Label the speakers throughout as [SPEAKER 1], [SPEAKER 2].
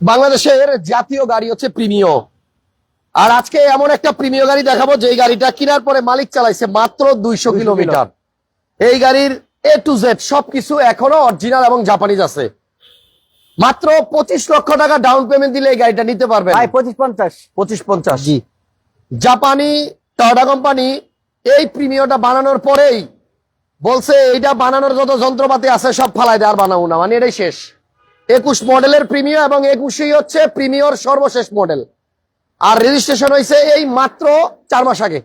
[SPEAKER 1] বাংলাদেশের জাতীয় গাড়ি হচ্ছে প্রিমিয় আর আজকে এমন একটা প্রিমিয় গাড়ি দেখাবো যে গাড়িটা কেনার পরে মালিক চালাইছে মাত্র দুইশো কিলোমিটার। এই গাড়ির এ টু জেড সবকিছু এখনও অরিজিনাল এবং জাপানিজ আছে। মাত্র পঁচিশ লক্ষ টাকা ডাউন পেমেন্ট দিলে এই গাড়িটা নিতে পারবেন।
[SPEAKER 2] ভাই পঁচিশ পঞ্চাশ।
[SPEAKER 1] পঁচিশ পঞ্চাশ। জি। জাপানি টাটা কোম্পানি এই প্রিমিয়টা বানানোর পরেই বলছে এইটা বানানোর যত যন্ত্রপাতি আছে সব ফালাই দেয় আর বানাবো না। মানে এটাই শেষ। একুশ মডেলের প্রিমিয় এবং একুশই হচ্ছে প্রিমিয়র সর্বশেষ মডেল। আর রেজিস্ট্রেশন হয়েছে এই মাত্র চার মাস আগে।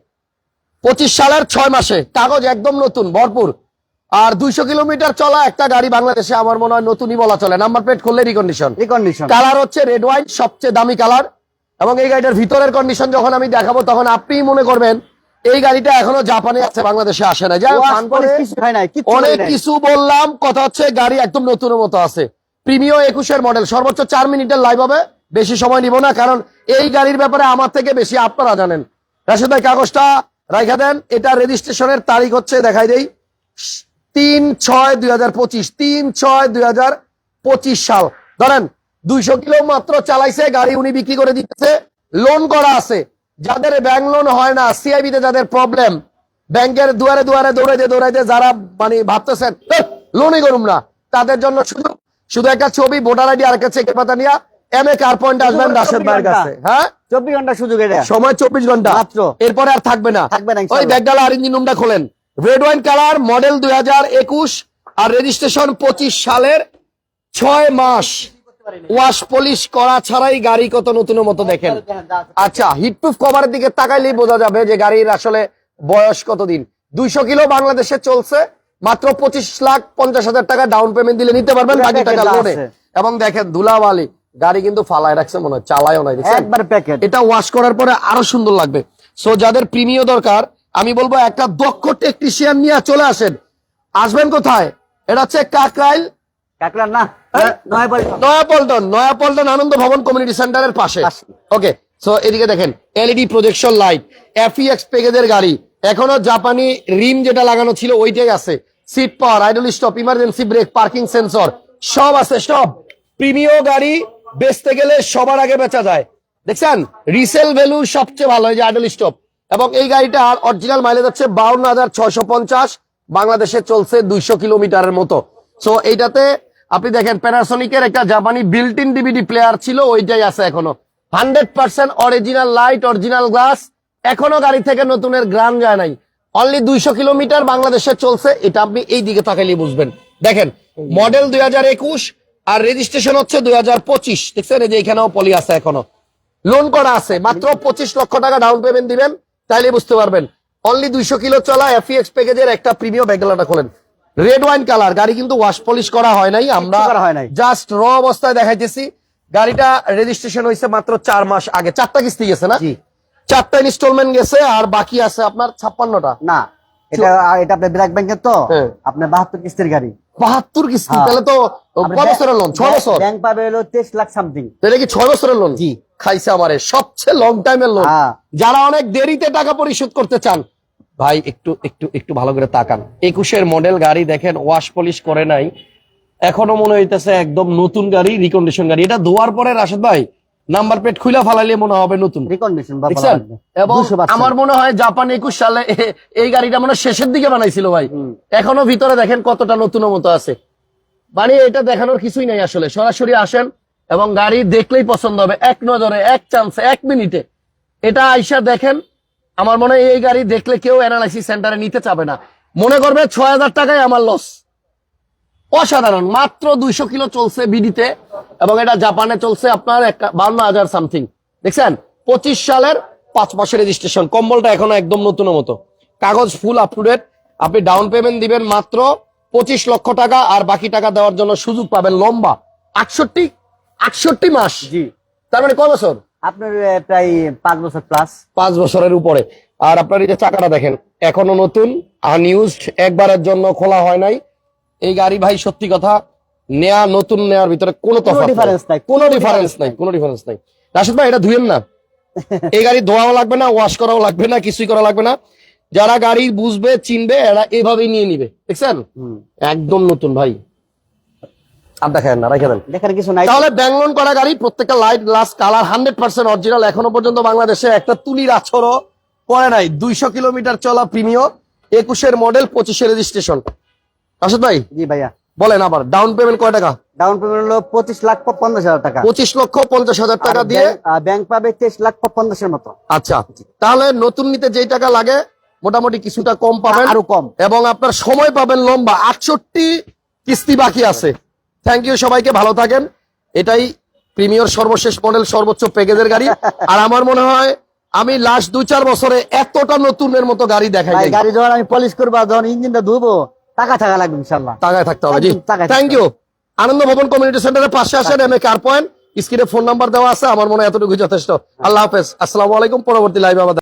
[SPEAKER 1] পঁচিশ সালের ছয় মাসে। কাগজ একদম নতুন ভরপুর। আর দুইশো কিলোমিটার চলা একটা গাড়ি বাংলাদেশে আমার মনে হয় নতুনই বলা চলে। নাম্বার প্লেট খুললে রিকন্ডিশন
[SPEAKER 2] রিকন্ডিশন
[SPEAKER 1] কালার হচ্ছে রেড ওয়াইন সবচেয়ে দামি কালার এবং এই গাড়িটার ভিতরের কন্ডিশন যখন আমি দেখাবো তখন আপনিই মনে করবেন এই গাড়িটা এখনও জাপানে আছে বাংলাদেশে আসে না অনেক কিছু বললাম কথা হচ্ছে গাড়ি একদম নতুনের মতো আছে। প্রিমিয় একুশের মডেল সর্বোচ্চ চার মিনিটের লাইভ হবে। বেশি সময় নিব না, কারণ এই গাড়ির ব্যাপারে আমার থেকে বেশি আপনারা জানেন। রাশেদ ভাই, কাগজটা রাখা দেন। এটা রেজিস্ট্রেশনের তারিখ হচ্ছে, দেখাই দেই। তিন ছয় দুই হাজার পঁচিশ। তিন ছয় দুই হাজার পঁচিশ সাল। ধরেন, দুইশো কিলো মাত্র চালাইছে, গাড়ি উনি বিক্রি করে দিতেছে। লোন করা আছে। যাদের ব্যাংক লোন হয় না সিআইবি তে যাদের প্রবলেম ব্যাংকের দুয়ারে দুয়ারে দৌড়াইতে দৌড়াইতে যারা মানে ভাবতেছেন লোনই করুম না। তাদের জন্য শুধু শুধু একটা ছবি ভোটার আইডি আর একটা চেকের পাতা নিয়ে এম এ কার পয়েন্ট আসবেন রাশেদ ভাইয়ের কাছে হ্যাঁ?
[SPEAKER 2] চব্বিশ ঘণ্টা সুযোগ এটা।
[SPEAKER 1] সময় চব্বিশ ঘণ্টা।
[SPEAKER 2] মাত্র।
[SPEAKER 1] এরপরে আর থাকবে না।
[SPEAKER 2] থাকবে না,
[SPEAKER 1] ওই। ব্যাগডালা আর ইঞ্জিন রুমটা খোলেন। রেড ওয়াইন কালার মডেল দুই হাজার একুশ আর রেজিস্ট্রেশন পঁচিশ সালের ছয় মাস। ওয়াশ পলিশ করা ছাড়াই গাড়ি কত নতুন মতো দেখেন। আচ্ছা হিটপ্রুফ কভারের দিকে তাকাইলেই বোঝা যাবে যে গাড়ির আসলে বয়স কতদিন। দুইশো কিলো বাংলাদেশে চলছে। মাত্র পঁচিশ লাখ পঞ্চাশ হাজার টাকা ডাউন পেমেন্ট দিলে নিতে পারবেন বাকি টাকা লোনে এবং দেখেন ধুলাবালি গাড়ি কিন্তু ফালায় রাখছে মনে হয় চালায়ও নাই
[SPEAKER 2] একবার প্যাকেট
[SPEAKER 1] এটা ওয়াশ করার পরে আরও সুন্দর লাগবে। সো যাদের প্রিমিয় দরকার আমি বলব একটা দক্ষ টেকনিশিয়ান নিয়ে চলে আসেন। আসবেন কোথায়? এটা হচ্ছে কাকরাইল।
[SPEAKER 2] কাকলা না? নয় পয়সা
[SPEAKER 1] নয়া পল্টন নয়া পল্টন আনন্দ ভবন কমিউনিটি সেন্টারের পাশে।
[SPEAKER 2] পাশে।
[SPEAKER 1] ওকে সো এদিকে দেখেন এলইডি প্রজেকশন লাইট এফইএক্স প্যাকেজের গাড়ি। এখনও জাপানি রিম যেটা লাগানো ছিল ওইটাই আছে। Seat power idle stop emergency brake parking sensor সব আছে, সব। প্রিমিয় গাড়ি বেচতে গেলে সবার আগে বেচা যায়। দেখছেন? রিসেল ভ্যালু সবচেয়ে ভালো যে আইডল স্টপ এবং এই গাড়িটার অরিজিনাল মাইলেজ হচ্ছে বাউন্ন হাজার ছয়শো পঞ্চাশ, বাংলাদেশে চলছে দুইশো কিলোমিটারের মতো। সো এইটাতে আপনি দেখেন প্যানাসোনিকের একটা জাপানি বিল্ট ইন ডিভিডি প্লেয়ার ছিল, ওইটাই আছে এখনও। Hundred percent original light original glass এখনও গাড়ি থেকে নতুনের গ্রাম যায় নাই। অনলি দুইশো কিলোমিটার বাংলাদেশে চলছে। এটা আপনি এই দিকে তাকাইলে বুঝবেন। দেখেন মডেল দুই হাজার একুশ আর রেজিস্ট্রেশন হচ্ছে দুই হাজার পঁচিশ। দেখছেন এই যে এখানেও পলি আছে এখনও। লোন করা আছে মাত্র পঁচিশ লক্ষ টাকা ডাউন পেমেন্ট দিবেন তাইলে বুঝতে পারবেন। অনলি দুইশো কিলো চলা এফিএক্স প্যাকেজের একটা প্রিমিয়াম ব্যাগলাটা খোলেন। রেড ওয়াইন কালার গাড়ি কিন্তু ওয়াশ পলিশ করা হয় নাই আমরা। জাস্ট র অবস্থায় দেখাইতেছি। গাড়িটা রেজিস্ট্রেশন হয়েছে মাত্র চার মাস আগে। চারটা কিস্তি গেছে না। চারটা ইনস্টলমেন্ট গেছে আর বাকি আছে আপনার ছাপ্পান্নটা।
[SPEAKER 2] না এটা এটা আপনার ব্র্যাক ব্যাংকের তো?
[SPEAKER 1] হ্যাঁ।
[SPEAKER 2] আপনার বাহাত্তর কিস্তির গাড়ি।
[SPEAKER 1] বাহাত্তর কিস্তি
[SPEAKER 2] হ্যাঁ।
[SPEAKER 1] তাহলে তো কয় বছরের লোন ছয় বছর?
[SPEAKER 2] ব্যাংক পাবে হলো তেইশ লাখ সামথিং
[SPEAKER 1] তাহলে কি ছয় বছরের লোন
[SPEAKER 2] জি।
[SPEAKER 1] খাইছে আমারে সবচেয়ে লং টাইমের লোন
[SPEAKER 2] হ্যাঁ।
[SPEAKER 1] যারা অনেক দেরিতে টাকা পরিশোধ করতে চান ভাই একটু একটু একটু ভালো করে তাকান। একুশের মডেল গাড়ি দেখেন ওয়াশ পলিশ করে নাই। এখনও মনে হইতেছে একদম নতুন গাড়ি রিকন্ডিশন গাড়ি। এটা ধোয়ার পরে রাশেদ ভাই নাম্বার প্লেট খুলে ফালাইলে মনে হবে নতুন। এবং আমার মনে হয় জাপান একুশ সালে এই গাড়িটা মনে শেষের দিকে বানাইছিল ভাই। এখনও ভিতরে দেখেন কতটা নতুন মতো আছে। মানে এটা দেখানোর কিছুই নাই আসলে। সরাসরি আসেন এবং গাড়ি দেখলেই পছন্দ হবে। এক নজরে এক চান্সে এক মিনিটে। এটা আইসা দেখেন আমার মনে হয় এই গাড়ি দেখলে কেউ অ্যানালাইসিস সেন্টারে নিতে চাবে না। মনে করবে ছয় হাজার টাকায় আমার লস অসাধারণ। মাত্র দুইশো কিলো চলছে বিডিতে এবং এটা জাপানে চলছে আপনার বান্ন হাজার সামথিং। দেখছেন? পঁচিশ সালের পাঁচ মাসের রেজিস্ট্রেশন কম্বলটা এখনও একদম নতুন মতো। কাগজ ফুল আপ টু ডেট আপনি ডাউন পেমেন্ট দিবেন মাত্র পঁচিশ লক্ষ টাকা আর বাকি টাকা দেওয়ার জন্য সুযোগ পাবেন লম্বা। আটষট্টি? আটষট্টি মাস?
[SPEAKER 2] জি।
[SPEAKER 1] তার মানে কয় বছর?
[SPEAKER 2] আপনার প্রায় পাঁচ বছর প্লাস
[SPEAKER 1] পাঁচ বছরের উপরে। আর আপনার এই যে চাকাটা দেখেন এখনও নতুন আনইউজড একবারের জন্য খোলা হয় নাই। এই গাড়ি ভাই সত্যি কথা নেয়া নতুন নেয়ার ভিতরে কোনো তফাৎ নাই।
[SPEAKER 2] difference নাই,
[SPEAKER 1] কোনো ডিফারেন্স নাই কোনো ডিফারেন্স নাই। রাশিদ ভাই এটা ধুয়েন না। এই গাড়ি ধোয়াও লাগবে না ওয়াশ করাও লাগবে না কিছুই করা লাগবে না। যারা গাড়ি বুঝবে চিনবে এরা এভাবেই নিয়ে নিবে। দেখছেন? একদম নতুন ভাই। আর দেখেন না রেখে দেন।
[SPEAKER 2] দেখার কিছু নাই।
[SPEAKER 1] তাহলে ব্যাংলোন করা গাড়ি প্রত্যেকটা light glass colour hundred percent original এখনও পর্যন্ত বাংলাদেশে একটা তুলির আছরও পড়ে নাই। দুইশো কিলোমিটার চলা প্রিমিয়ম একুশের মডেল পঁচিশে রেজিস্ট্রেশন রাশেদ ভাই?
[SPEAKER 2] জি ভাইয়া।
[SPEAKER 1] বলেন আবার ডাউন পেমেন্ট কয় টাকা?
[SPEAKER 2] ডাউন পেমেন্ট হলো পঁচিশ লাখ পঞ্চাশ হাজার টাকা।
[SPEAKER 1] পঁচিশ লক্ষ পঞ্চাশ হাজার টাকা দিয়ে?
[SPEAKER 2] ব্যাংক পাবে তেইশ লাখ পঞ্চাশের মতো।
[SPEAKER 1] আচ্ছা তাহলে নতুন নিতে যেই টাকা লাগে মোটামুটি কিছুটা কম পাবেন।
[SPEAKER 2] আরও কম।
[SPEAKER 1] এবং আপনার সময় পাবেন লম্বা আটষট্টি কিস্তি বাকি আছে। থ্যাংক ইউ সবাইকে ভালো থাকেন। এটাই প্রিমিয়র সর্বশেষ মডেল সর্বোচ্চ প্যাকেজের গাড়ি। আর আমার মনে হয় আমি লাস্ট দুই চার বছরে এতটা নতুনের মতো গাড়ি দেখাই
[SPEAKER 2] গাড়ি যখন আমি পলিশ করব যখন ইঞ্জিনটা ধুবো। টাকা থাকা লাগবে ইনশাল্লাহ
[SPEAKER 1] টাকায় থাকতে হবে জি। থ্যাংক ইউ আনন্দ ভবন কমিউনিটি সেন্টারের পাশে আসেন এম এ কার পয়েন্ট স্ক্রিনে ফোন নাম্বার দেওয়া আছে আমার মনে হয় এতটুকু যথেষ্ট। আল্লাহ হাফেজ। আসসালামু আলাইকুম পরবর্তী লাইভ দেখা